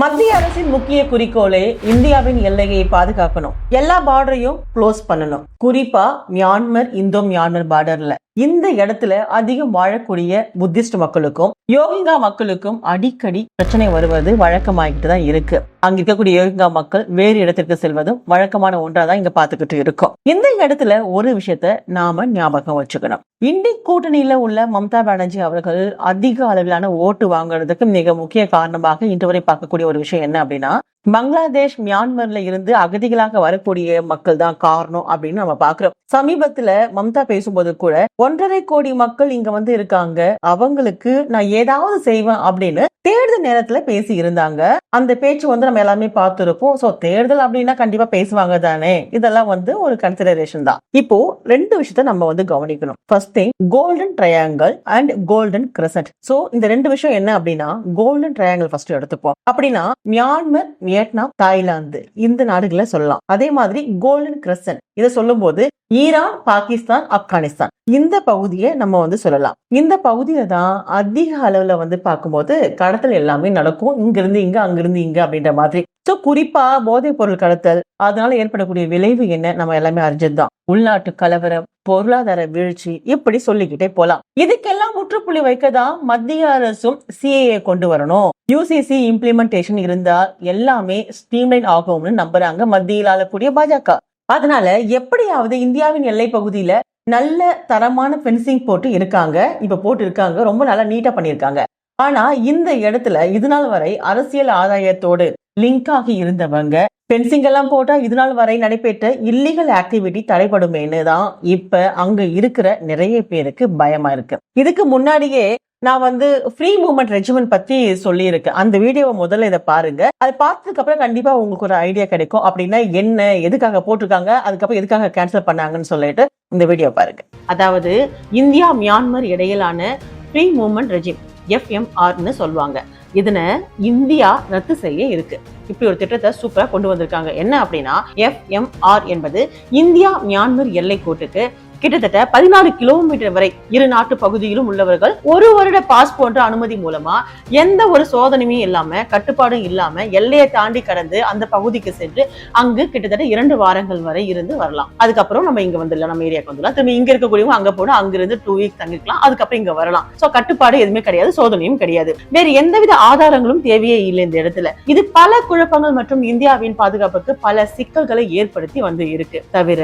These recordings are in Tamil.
மத்திய அரசின் முக்கிய குறிக்கோளே இந்தியாவின் எல்லையை பாதுகாக்கணும். எல்லா பார்டரையும் க்ளோஸ் பண்ணணும். குறிப்பா மியான்மர் இந்தோ மியான்மர் பார்டர்ல இந்த இடத்துல அதிகம் வாழக்கூடிய புத்திஸ்ட் மக்களுக்கும் யோகிங்கா மக்களுக்கும் அடிக்கடி பிரச்சனை வருவது வழக்கமாகிட்டு தான் இருக்கு. அங்க இருக்கக்கூடிய யோகிங்கா மக்கள் வேறு இடத்திற்கு செல்வதும் வழக்கமான ஒன்றா தான் இங்க பாத்துக்கிட்டு இருக்கோம். இந்த இடத்துல ஒரு விஷயத்த நாம ஞாபகம் வச்சுக்கணும். இண்டி கூட்டணியில உள்ள மம்தா பானர்ஜி அவர்கள் அதிக அளவிலான ஓட்டு வாங்குறதுக்கு மிக முக்கிய காரணமாக இன்று வரை பார்க்கக்கூடிய ஒரு விஷயம் என்ன அப்படின்னா பங்களாதேஷ் மியான்மர்ல இருந்து அகதிகளாக வரக்கூடிய மக்கள் தான் காரணம் அப்படின்னு நம்ம பாக்குறோம் சமீபத்துல மம்தா பேசும்போது கூட ஒன்றரை கோடி மக்கள் இங்க வந்து இருக்காங்க அவங்களுக்கு நான் ஏதாவது செய்வேன் அப்படின்னு தேர்தல் நேரத்துல பேசி இருந்தாங்க. அந்த பேச்சு வந்து நம்ம எல்லாமே பார்த்திருப்போம். சோ தேர்தல் அப்படின்னா கண்டிப்பா பேசுவாங்க தானே? இதெல்லாம் வந்து ஒரு கன்சிடரேஷன் தான். இப்போ ரெண்டு விஷயத்த நம்ம வந்து கவனிக்கணும். First thing golden triangle and golden crescent so இந்த ரெண்டு விஷயம் என்ன அப்படின்னா கோல்டன் ட்ரையாங்கிள் ஃபர்ஸ்ட் எடுத்துப்போம். அப்படின்னா மியான்மர் வியட்நாம் தாய்லாந்து இந்த நாடுகளை சொல்லலாம். அதே மாதிரி கோல்டன் கிரசன்ட் இதை சொல்லும் போது ஈரான் பாகிஸ்தான் ஆப்கானிஸ்தான். இந்த பகுதியை நம்ம வந்து சொல்லலாம். இந்த பகுதியில தான் அதிக அளவுல வந்து பார்க்கும்போது கடத்தல் எல்லாமே நடக்கும். இங்கிருந்து இங்க அங்கிருந்து இங்க அப்படின்ற மாதிரி. ஸோ குறிப்பா போதைப் பொருள் கடத்தல் அதனால ஏற்படக்கூடிய விளைவு என்ன? நம்ம எல்லாமே அறிஞ்சதுதான் உள்நாட்டு கலவரம் பொருளாதார வீழ்ச்சி இப்படி சொல்லிக்கிட்டே போலாம். இதுக்கெல்லாம் முற்றுப்புள்ளி வைக்கதான் மத்திய அரசும் சிஏஏ கொண்டு வரணும். யூசிசி இம்ப்ளிமெண்டேஷன் இருந்தால் எல்லாமே ஸ்ட்ரீம்லைன் ஆகும்னு நம்புறாங்க மத்தியில் ஆளக்கூடிய பாஜக. அதனால எப்படியாவது இந்தியாவின் எல்லை பகுதியில நல்ல தரமான ஃபென்சிங் போட்டு இருக்காங்க. இப்ப போட்டு இருக்காங்க ரொம்ப நல்லா நீட்டா பண்ணிருக்காங்க. ஆனா இந்த இடத்துல இது நாள் வரை அரசியல் ஆதாயத்தோடு லிங்க் ஆகி இருந்தவங்க ஃபென்சிங் எல்லாம் போட்டா இது நாள் வரை நடைபெற்ற இல்லீகல் ஆக்டிவிட்டி தடைப்படுமேன்னு தான் இப்ப அங்க இருக்கிற நிறைய பேருக்கு பயமா இருக்கு. இதுக்கு முன்னாடியே நான் வந்து ஃப்ரீ மூமெண்ட் ரெஜிமெண்ட் பத்தி சொல்லியிருக்கேன் அந்த வீடியோவை முதல்ல இதை பாருங்க. அதை பார்த்ததுக்கு அப்புறம் கண்டிப்பா உங்களுக்கு ஒரு ஐடியா கிடைக்கும். அப்படின்னா என்ன எதுக்காக போட்டிருக்காங்க அதுக்கப்புறம் எதுக்காக கேன்சல் பண்ணாங்கன்னு சொல்லிட்டு இந்த வீடியோ பாருங்க. அதாவது இந்தியா மியான்மர் இடையிலான ஃப்ரீ மூமெண்ட் ரெஜிம் எஃப்எம்ஆர்னு சொல்லுவாங்க. இதனை இந்தியா ரத்து செய்ய இருக்கு. இப்படி ஒரு திட்டத்தை சூப்பரா கொண்டு வந்திருக்காங்க. என்ன அப்படின்னா எஃப்எம்ஆர் என்பது இந்தியா மியான்மர் எல்லை கோட்டுக்கு கிட்டத்தட்ட பதினாலு கிலோமீட்டர் வரை இரு நாட்டு பகுதியிலும் உள்ளவர்கள் ஒரு வருட பாஸ் போன்ற அனுமதி மூலமா எந்த ஒரு சோதனையும் இல்லாம கட்டுப்பாடும் இல்லாம எல்லையை தாண்டி கடந்து அந்த பகுதிக்கு சென்று அங்கு கிட்டத்தட்ட இரண்டு வாரங்கள் வரை இருந்து வரலாம். அதுக்கப்புறம் நம்ம இங்க வந்துடலாம் நம்ம ஏரியாவுக்கு வந்துடலாம். திரும்ப இங்க இருக்கக்கூடியவங்க அங்க போனா அங்க இருந்து டூ வீக் தங்கிக்கலாம் அதுக்கப்புறம் இங்க வரலாம். சோ கட்டுப்பாடு எதுவுமே கிடையாது சோதனையும் கிடையாது. வேறு எந்தவித ஆதாரங்களும் தேவையே இல்லை இந்த இடத்துல. இது பல குழப்பங்கள் மற்றும் இந்தியாவின் பாதுகாப்புக்கு பல சிக்கல்களை ஏற்படுத்தி வந்து இருக்கு. தவிர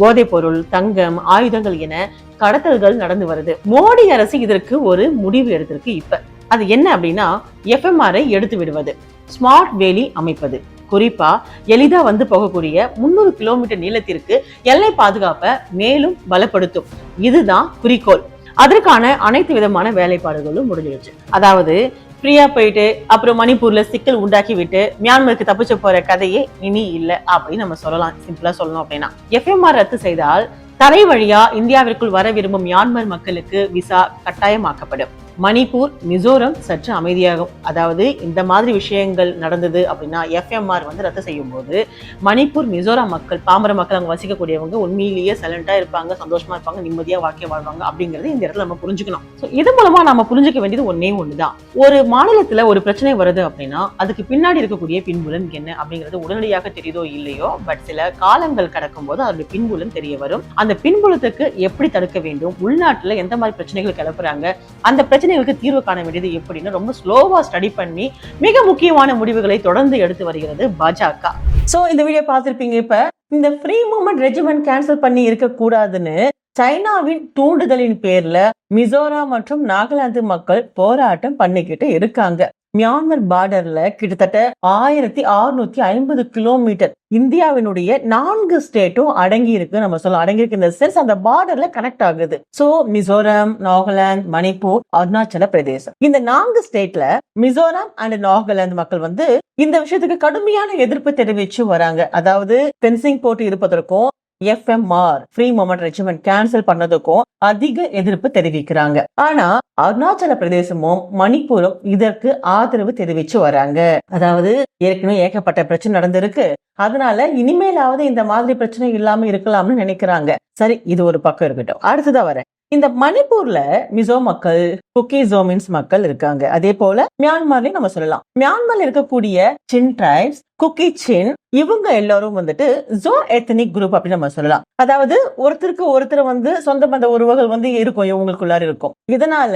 போதைப் பொருள் தங்கம் ஆயுதங்கள் என கடத்தல்கள் நடந்து வருது. மோடி அரசு இதற்கு ஒரு முடிவு எடுத்திருக்கு இப்ப. அது என்ன அப்படின்னா எஃப்எம்ஆரை எடுத்து விடுவது. ஸ்மார்ட் வேலி அமைப்பது. குறிப்பா எளிதா வந்து போகக்கூடிய முன்னூறு கிலோமீட்டர் நீளத்திற்கு எல்லை பாதுகாப்பை மேலும் பலப்படுத்தும். இதுதான் குறிக்கோள். அதற்கான அனைத்து விதமான வேலைப்பாடுகளும் முடிஞ்சிருச்சு. அதாவது ஃப்ரீயா போயிட்டு அப்புறம் மணிப்பூர்ல சிக்கல் உண்டாக்கி விட்டு மியான்மருக்கு தப்பிச்சு போற கதையே இனி இல்லை அப்படின்னு நம்ம சொல்லலாம். சிம்பிளா சொல்லணும் அப்படின்னா. எஃப்எம்ஆர் ரத்து செய்தால் தரை வழியா இந்தியாவிற்குள் வர விரும்பும் மியான்மர் மக்களுக்கு விசா கட்டாயமாக்கப்படும். மணிப்பூர் மிசோரம் சற்று அமைதியாகும். அதாவது இந்த மாதிரி விஷயங்கள் நடந்தது அப்படின்னா எஃப்எம்ஆர் வந்து ரத்து செய்யும் போது மணிப்பூர் மிசோரம் மக்கள் பாமர மக்கள் அங்கே வசிக்கக்கூடியவங்க உண்மையிலேயே சைலண்டாக இருப்பாங்க சந்தோஷமா இருப்பாங்க நிம்மதியா வாழ்க்கை வாழ்வாங்க அப்படிங்கிறது இந்த இடத்துல நம்ம புரிஞ்சுக்கணும். ஸோ இது மூலமா நம்ம புரிஞ்சுக்க வேண்டியது ஒன்னே தான் ஒரு மாநிலத்தில் ஒரு பிரச்சனை வருது அப்படின்னா அதுக்கு பின்னாடி இருக்கக்கூடிய பின்புலம் என்ன அப்படிங்கிறது உடனடியாக தெரியுதோ இல்லையோ பட் சில காலங்கள் கடக்கும் போது அதோட பின்புலம் தெரிய வரும். அந்த பின்புலத்துக்கு எப்படி தடுக்க வேண்டும்? உள்நாட்டில் எந்த மாதிரி பிரச்சனைகள் கிளப்புறாங்க? அந்த பிரச்சனை பிரச்சனைகளுக்கு தீர்வு காண வேண்டியது எப்படின்னு ரொம்ப ஸ்லோவா ஸ்டடி பண்ணி மிக முக்கியமான முடிவுகளை தொடர்ந்து எடுத்து வருகிறது பாஜக. சோ இந்த வீடியோ பார்த்துருப்பீங்க இப்ப இந்த ஃப்ரீ மூமெண்ட் ரெஜிமெண்ட் கேன்சல் பண்ணி இருக்கக்கூடாதுன்னு சைனாவின் தூண்டுதலின் பேர்ல மிசோரம் மற்றும் நாகாலாந்து மக்கள் போராட்டம் பண்ணிக்கிட்டு இருக்காங்க. மியான்மர் பார்டர்ல கிட்டத்தட்ட ஆயிரத்தி அறுநூத்தி ஐம்பது கிலோமீட்டர் இந்தியாவினுடைய நான்கு ஸ்டேட்டும் அடங்கி இருக்கு. நம்ம சொல்ல அடங்கி இருக்கு இந்த சென்ஸ் அந்த பார்டர்ல கனெக்ட் ஆகுது. சோ மிசோரம் நாகாலாந்து மணிப்பூர் அருணாச்சல பிரதேசம். இந்த நான்கு ஸ்டேட்ல மிசோரம் அண்ட் நாகாலாந்து மக்கள் வந்து இந்த விஷயத்துக்கு கடுமையான எதிர்ப்பு தெரிவிச்சு வராங்க. அதாவது பென்சிங் போட்டு இருப்பதற்கும் FMR free moment regiment cancel பண்ணதுக்கும் அதிக எதிர்ப்பு தெரிவிக்கிறாங்க. ஆனா அருணாச்சல பிரதேசமும் மணிப்பூரும் இதற்கு ஆதரவு தெரிவிச்சு வராங்க. அதாவது ஏற்கனவே ஏகப்பட்ட பிரச்சனை நடந்திருக்கு. அதனால இனிமேலாவது இந்த மாதிரி பிரச்சனை இல்லாம இருக்கலாம்னு நினைக்கிறாங்க. சரி இது ஒரு பக்கம் இருக்கட்டும். அடுத்ததா வரேன். இந்த மணிப்பூர்ல மிசோ மக்கள் குக்கி ஜோமின்ஸ் மக்கள் இருக்காங்க. அதே போல மியான்மர்லயும் நம்ம சொல்லலாம். மியான்மர்ல இருக்கக்கூடிய சின் டிரைப்ஸ் குக்கி சின் இவங்க எல்லாரும் வந்துட்டு ஜோ எத்தனிக் குரூப் அப்படின்னு நம்ம சொல்லலாம். அதாவது ஒருத்தருக்கு ஒருத்தர் வந்து சொந்த பந்த உறவுகள் வந்து இருக்கும் இவங்களுக்குள்ளார இருக்கும். இதனால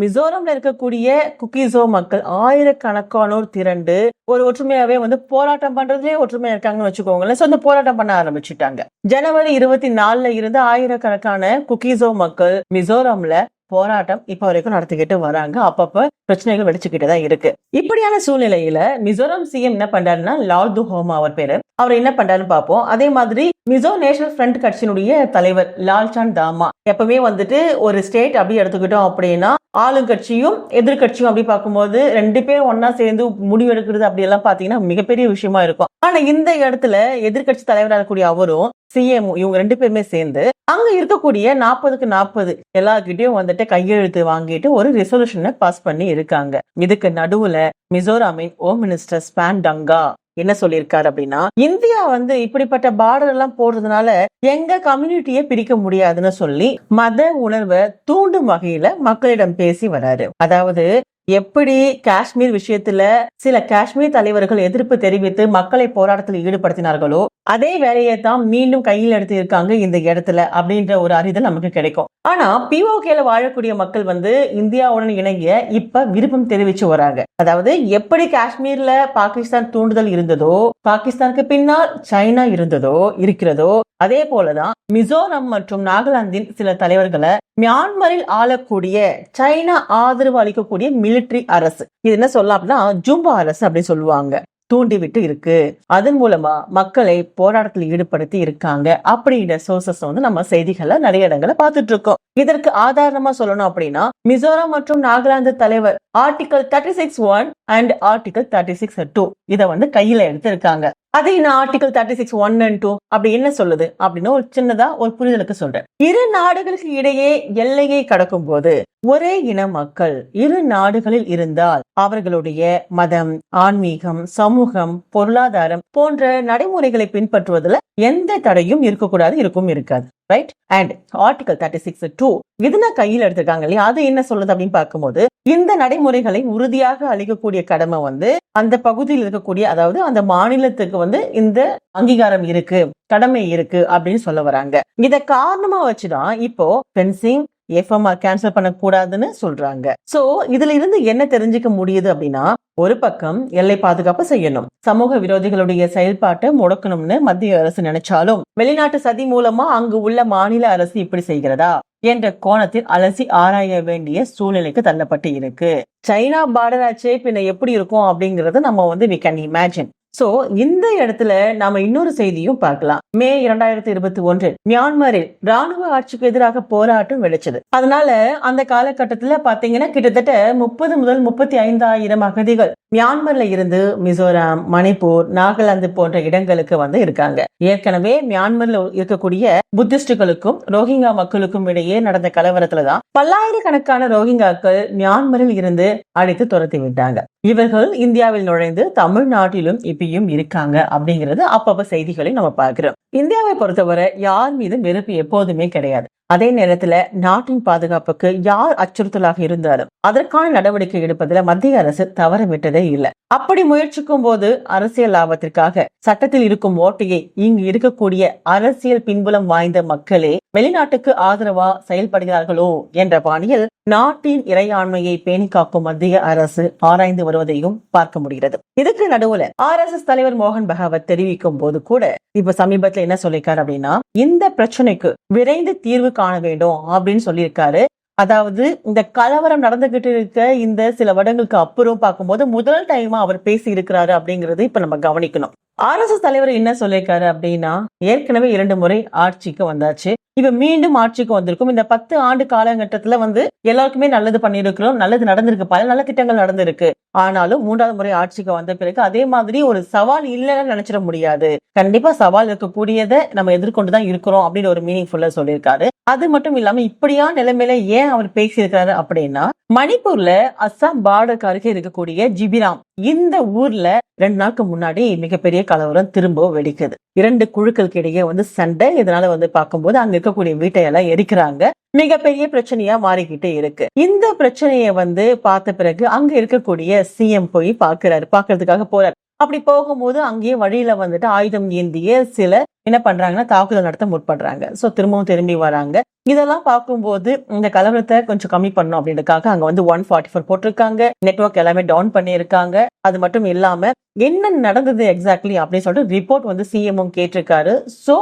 மிசோரம்ல இருக்கக்கூடிய குக்கிசோ மக்கள் ஆயிரக்கணக்கானோர் திரண்டு ஒரு ஒற்றுமையாவே வந்து போராட்டம் பண்றதுலயே ஒற்றுமையா இருக்காங்கன்னு வச்சுக்கோங்களேன். சொந்த போராட்டம் பண்ண ஆரம்பிச்சுட்டாங்க. ஜனவரி இருபத்தி நாலுல இருந்து ஆயிரக்கணக்கான குக்கிசோ மக்கள் மிசோரம்ல போராட்டம் இப்ப வரைக்கும் நடத்திக்கிட்டு வராங்க. அப்பப்ப பிரச்சனைகள் வெடிச்சுக்கிட்டு தான் இருக்கு. இப்படியான சூழ்நிலையில மிசோரம் சிஎம் என்ன பண்றாருன்னா லால்து ஹோமா அவர் பேரு. அவர் என்ன பண்றாருன்னு பார்ப்போம். அதே மாதிரி மிசோ நேஷனல் ஃப்ரண்ட் கட்சியினுடைய தலைவர் லால்சான் தாமா எப்பவுமே வந்துட்டு ஒரு ஸ்டேட் அப்படி எடுத்துக்கிட்டோம் அப்படின்னா ஆளுங்கட்சியும் எதிர்கட்சியும் அப்படி பார்க்கும்போது ரெண்டு பேரும் ஒன்னா சேர்ந்து முடிவெடுக்கிறது அப்படி எல்லாம் பாத்தீங்கன்னா மிகப்பெரிய விஷயமா இருக்கும். ஆனா இந்த இடத்துல எதிர்கட்சி தலைவராக இருக்கக்கூடிய அவரும் சிஎம் இவங்க ரெண்டு பேருமே சேர்ந்து அங்க இருக்கக்கூடிய நாற்பதுக்கு நாற்பது எல்லாருக்கிட்டையும் வந்துட்டு கையெழுத்து வாங்கிட்டு ஒரு ரெசல்யூஷனை பாஸ் பண்ணி இருக்காங்க. இதுக்கு நடுவுல மிசோராமின் ஹோம் மினிஸ்டர் ஸ்பான் டங்கா என்ன சொல்லியிருக்காரு அப்படின்னா இந்தியா வந்து இப்படிப்பட்ட பார்டர் எல்லாம் போடுறதுனால எங்க கம்யூனிட்டியை பிரிக்க முடியாதுன்னு சொல்லி மத உணர்வை தூண்டும் வகையில மக்களிடம் பேசி வராரு. அதாவது எப்படி காஷ்மீர் விஷயத்துல சில காஷ்மீர் தலைவர்கள் எதிர்ப்பு தெரிவித்து மக்களை போராட்டத்தில் ஈடுபடுத்தினார்களோ அதே வேலையை தான் மீண்டும் கையில் எடுத்து இருக்காங்க இந்த இடத்துல அப்படின்ற ஒரு அறிதல் நமக்கு கிடைக்கும். ஆனா பிஓகேல வாழக்கூடிய மக்கள் வந்து இந்தியாவுடன் இணைய இப்ப விருப்பம் தெரிவிச்சு வராங்க. அதாவது எப்படி காஷ்மீர்ல பாகிஸ்தான் தூண்டுதல் இருந்ததோ பாகிஸ்தானுக்கு பின்னால் சைனா இருந்ததோ இருக்கிறதோ அதே போலதான் மிசோரம் மற்றும் நாகாலாந்தின் சில தலைவர்களை மியான்மரில் ஆளக்கூடிய சைனா ஆதரவு அளிக்கக்கூடிய மிலிட்டரி அரசு. இது என்ன சொல்லலாம் அப்படின்னா ஜூம்பா அரசு அப்படின்னு சொல்லுவாங்க. தூண்டிவிட்டு இருக்கு. அதன் மூலமா மக்களை போராட்டத்தில் ஈடுபடுத்தி இருக்காங்க அப்படின்ற சோர்சஸ் வந்து நம்ம செய்திகளை நிறைய இடங்களை பார்த்துட்டு இருக்கோம். இதற்கு ஆதாரமா சொல்லணும் அப்படின்னா மிசோரம் மற்றும் நாகாலாந்து தலைவர் article thirty six one and article thirty six two இதை வந்து கையில எடுத்திருக்காங்க. அதை நான் article thirty six one and two அப்படி என்ன சொல்லுது? அப்படின்னு ஒரு சின்னதா ஒரு புரிதலுக்கு சொல்றேன். இரு நாடுகளுக்கு இடையே எல்லையை கடக்கும் போது ஒரே இன மக்கள் இரு நாடுகளில் இருந்தால் அவர்களுடைய மதம் ஆன்மீகம் சமூகம் பொருளாதாரம் போன்ற நடைமுறைகளை பின்பற்றுவதில் எந்த தடையும் இருக்கக்கூடாது இருக்கும் இருக்காது. Right and article thirty six two இதுனா கையில் எடுத்திருக்காங்க இல்லையா? அது என்ன சொல்லுது அப்படின்னு பார்க்கும்போது இந்த நடைமுறைகளை உறுதியாக அளிக்கக்கூடிய கடமை வந்து அந்த பகுதியில் இருக்கக்கூடிய அதாவது அந்த மாநிலத்துக்கு வந்து இந்த அங்கீகாரம் இருக்கு கடமை இருக்கு அப்படின்னு சொல்ல வராங்க. இத காரணமா வச்சுதான் இப்போ பென்சிங் எஃப்எம்ஆர் கேன்சல் பண்ணக்கூடாதுன்னு சொல்றாங்க. சோ இதுல இருந்து என்ன தெரிஞ்சுக்க முடியுது அப்படின்னா ஒரு பக்கம் எல்லை பாதுகாப்பு செய்யணும். சமூக விரோதிகளுடைய செயல்பாட்டை முடக்கணும்னு மத்திய அரசு நினைச்சாலும் வெளிநாட்டு சதி மூலமா அங்கு உள்ள மாநில அரசு இப்படி செய்கிறதா என்ற கோணத்தில் அலசி ஆராய வேண்டிய சூழ்நிலைக்கு தள்ளப்பட்டு இருக்கு. சைனா பார்டர் ஆச்சே பின்ன எப்படி இருக்கும் அப்படிங்கறத நம்ம வந்து வி கேன் இமேஜின் சோ இந்த இடத்துல நாம இன்னொரு செய்தியும் பார்க்கலாம். மே இரண்டாயிரத்தி இருபத்தி ஒன்றில் மியான்மரில் ராணுவ ஆட்சிக்கு எதிராக போராட்டம் வெடிச்சது. அதனால அந்த காலகட்டத்துல பாத்தீங்கன்னா கிட்டத்தட்ட முப்பது முதல் முப்பத்தி ஐந்தாயிரம் அகதிகள் மியான்மர்ல இருந்து மிசோரம் மணிப்பூர் நாகாலாந்து போன்ற இடங்களுக்கு வந்து இருக்காங்க. ஏற்கனவே மியான்மர்ல இருக்கக்கூடிய புத்திஸ்டுகளுக்கும் ரோஹிங்கா மக்களுக்கும் இடையே நடந்த கலவரத்துல தான் பல்லாயிரக்கணக்கான ரோஹிங்காக்கள் மியான்மரில் இருந்து அழைத்து துரத்தி விட்டாங்க இவர்கள் இந்தியாவில் நுழைந்து தமிழ்நாட்டிலும் இப்பயும் இருக்காங்க அப்படிங்கிறது அப்பப்ப செய்திகளை நம்ம பார்க்கிறோம். இந்தியாவை பொறுத்தவரை யார் மீது வெறுப்பு எப்போதுமே கிடையாது. அதே நேரத்துல நாட்டின் பாதுகாப்புக்கு யார் அச்சுறுத்தலாக இருந்தாலும் அதற்கான நடவடிக்கை எடுப்பதில் மத்திய அரசு தவற விட்டதே இல்லை. அப்படி முயற்சிக்கும் போது அரசியல் லாபத்திற்காக சட்டத்தில் இருக்கும் ஓட்டையை இங்கு இருக்கக்கூடிய அரசியல் பின்புலம் வாய்ந்த மக்களே வெளிநாட்டுக்கு ஆதரவா செயல்படுகிறார்களோ என்ற பாணியில் நாட்டின் இறையாண்மையை பேணி காக்கும் மத்திய அரசு ஆராய்ந்து வருவதையும் பார்க்க முடிகிறது. இதுக்கு நடுவுல ஆர் எஸ் எஸ் தலைவர் மோகன் பகவத் தெரிவிக்கும் போது கூட இப்ப சமீபத்துல என்ன சொல்லிருக்காரு அப்படின்னா இந்த பிரச்சனைக்கு விரைந்து தீர்வு காண வேண்டும் அப்படின்னு சொல்லியிருக்காரு. அதாவது இந்த கலவரம் நடந்துகிட்டு இருக்க இந்த சில வருடங்களுக்கு அப்புறம் பார்க்கும்போது முதல் டைமா அவர் பேசி இருக்கிறாரு அப்படிங்கறது இப்ப நம்ம கவனிக்கணும். ஆர் எஸ் எஸ் தலைவர் என்ன சொல்லியிருக்காரு அப்படின்னா ஏற்கனவே இரண்டு முறை ஆட்சிக்கு வந்தாச்சு. இப்ப மீண்டும் ஆட்சிக்கு வந்திருக்கும். இந்த பத்து ஆண்டு காலகட்டத்துல வந்து எல்லாருக்குமே நல்லது பண்ணியிருக்கிறோம். நல்லது நடந்திருக்கு. பல நல்ல திட்டங்கள் நடந்திருக்கு. ஆனாலும் மூன்றாவது முறை ஆட்சிக்கு வந்த பிறகு அதே மாதிரி ஒரு சவால் இல்லைன்னு நினைச்சிட முடியாது. கண்டிப்பா சவால் இருக்கக்கூடியதை நம்ம எதிர்கொண்டுதான் இருக்கிறோம் அப்படின்னு ஒரு மீனிங் ஃபுல்லா சொல்லியிருக்காரு. அது மட்டும் இல்லாம இப்படியா நிலைமையில ஏன் அவர் பேசியிருக்கிறாரு அப்படின்னா மணிப்பூர்ல அஸ்ஸாம் பார்டருக்கு அருகே இருக்கக்கூடிய ஜிபிராம் இந்த ஊர்ல ரெண்டு நாளுக்கு முன்னாடி மிகப்பெரிய கலவரம் திரும்ப வெடிக்குது. இரண்டு குழுக்களுக்கு இடையே வந்து சண்டை இதனால வந்து பார்க்கும்போது அங்க இருக்கக்கூடிய வீட்டை எல்லாம் எரிக்கிறாங்க. மிகப்பெரிய பிரச்சனையா மாறிக்கிட்டே இருக்கு. இந்த பிரச்சனையை வந்து பார்த்த பிறகு அங்க இருக்கக்கூடிய சிஎம் போய் பாக்குறாரு பாக்குறதுக்காக போறாரு. அப்படி போகும்போது அங்கேயே வழியில வந்துட்டு ஆயுதம் ஏந்திய சில என்ன பண்றாங்கன்னா தாக்குதல் நடத்த முற்படுறாங்க. ஸோ திரும்பவும் திரும்பி வராங்க. இதெல்லாம் பார்க்கும்போது இந்த கலவரத்தை கொஞ்சம் கம்மி பண்ணும் அப்படின்றதுக்காக அங்க வந்து ஒன் ஃபார்ட்டி ஃபோர் போட்டிருக்காங்க. நெட்வொர்க் எல்லாமே டவுன் பண்ணியிருக்காங்க. அது மட்டும் இல்லாம என்ன நடந்தது எக்ஸாக்ட்லி அப்படின்னு சொல்லிட்டு ரிப்போர்ட் வந்து சிஎம்ஓ கேட்டிருக்காரு. ஸோ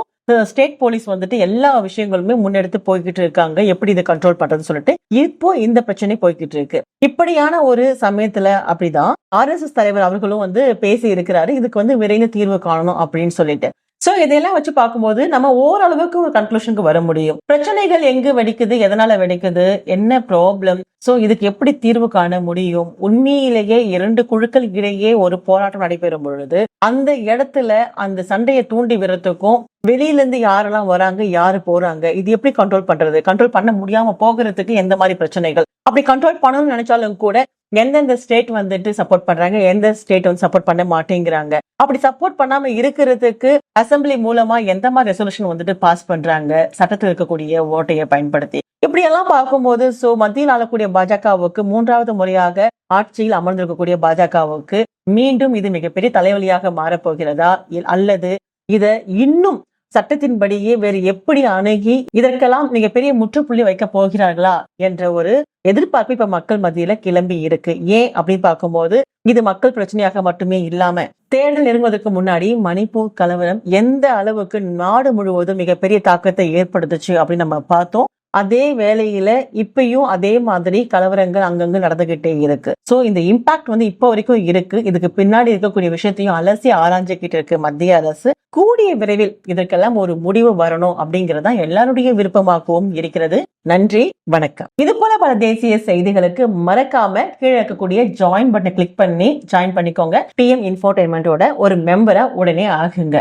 ஸ்டேட் போலீஸ் வந்துட்டு எல்லா விஷயங்களுமே முன்னெடுத்து போய்கிட்டு இருக்காங்க. எப்படி இதை கண்ட்ரோல் பண்றதுன்னு சொல்லிட்டு இப்போ இந்த பிரச்சனை போய்கிட்டு இருக்கு. இப்படியான ஒரு சமயத்துல அப்படிதான் ஆர்எஸ்எஸ் தலைவர் அவர்களும் வந்து பேசி இருக்கிறாரு இதுக்கு வந்து விரைந்து தீர்வு காணணும் அப்படின்னு சொல்லிட்டு. ஸோ இதையெல்லாம் வச்சு பார்க்கும்போது நம்ம ஓரளவுக்கு ஒரு கன்க்ளூஷனுக்கு வர முடியும். பிரச்சனைகள் எங்கு வெடிக்குது எதனால வெடிக்குது என்ன ப்ராப்ளம் சோ இதுக்கு எப்படி தீர்வு காண முடியும்? உண்மையிலேயே இரண்டு குழுக்கள் இடையே ஒரு போராட்டம் நடைபெறும் பொழுது அந்த இடத்துல அந்த சண்டையை தூண்டி விடுறதுக்கும் வெளியில இருந்து யாரெல்லாம் வராங்க யாரு போறாங்க இது எப்படி கண்ட்ரோல் பண்றது? கண்ட்ரோல் பண்ண முடியாம போகிறதுக்கு எந்த மாதிரி பிரச்சனைகள்? அப்படி கண்ட்ரோல் பண்ணணும்னு நினைச்சாலும் கூட எந்தெந்த ஸ்டேட் வந்துட்டு சப்போர்ட் பண்றாங்க எந்த ஸ்டேட் வந்து சப்போர்ட் பண்ண மாட்டேங்கிறாங்க. அப்படி சப்போர்ட் பண்ணாம இருக்கிறதுக்கு அசம்பிளி மூலமா எந்த மாதிரி ரெசல்யூஷன் வந்துட்டு பாஸ் பண்றாங்க சட்டத்தில் இருக்கக்கூடிய ஓட்டையை பயன்படுத்தி. இப்படி எல்லாம் பார்க்கும்போது சோ மத்தியில் ஆளக்கூடிய பாஜகவுக்கு மூன்றாவது முறையாக ஆட்சியில் அமர்ந்திருக்கக்கூடிய பாஜகவுக்கு மீண்டும் இது மிகப்பெரிய தலைவலியாக மாறப்போகிறதா இல்- அல்லது இதை இன்னும் சட்டத்தின்படியே வேறு எப்படி அணுகி இதற்கெல்லாம் மிக பெரிய முற்றுப்புள்ளி வைக்க போகிறார்களா என்ற ஒரு எதிர்பார்ப்பு இப்ப மக்கள் மத்தியில கிளம்பி இருக்கு. ஏன் அப்படின்னு பார்க்கும்போது இது மக்கள் பிரச்சனையாக மட்டுமே இல்லாம தேர்தல் நெருங்குவதற்கு முன்னாடி மணிப்பூர் கலவரம் எந்த அளவுக்கு நாடு முழுவதும் மிகப்பெரிய தாக்கத்தை ஏற்படுத்துச்சு அப்படின்னு நம்ம பார்த்தோம். அதே வேலையில இப்பயும் அதே மாதிரி கலவரங்கள் அங்கங்க நடந்துகிட்டே இருக்கு. சோ இந்த இம்பாக்ட் வந்து இப்போ வரைக்கும் இருக்கு. இதுக்கு பின்னாடி இருக்கக்கூடிய விஷயத்தையும் அலசி ஆராய்ஞ்சுக்கிட்டு இருக்கு மத்திய அரசு. கூடிய விரைவில் இதற்கெல்லாம் ஒரு முடிவு வரணும் அப்படிங்கறதா எல்லாருடைய விருப்பமாகவும் இருக்கிறது. நன்றி வணக்கம். இது போல பல தேசிய செய்திகளுக்கு மறக்காம கீழே இருக்கக்கூடிய ஜாயின் பட்டனை கிளிக் பண்ணி ஜாயின் பண்ணிக்கோங்க. டிஎம் இன்ஃபோர்டைன்மெண்டோட ஒரு மெம்பரா உடனே ஆகுங்க.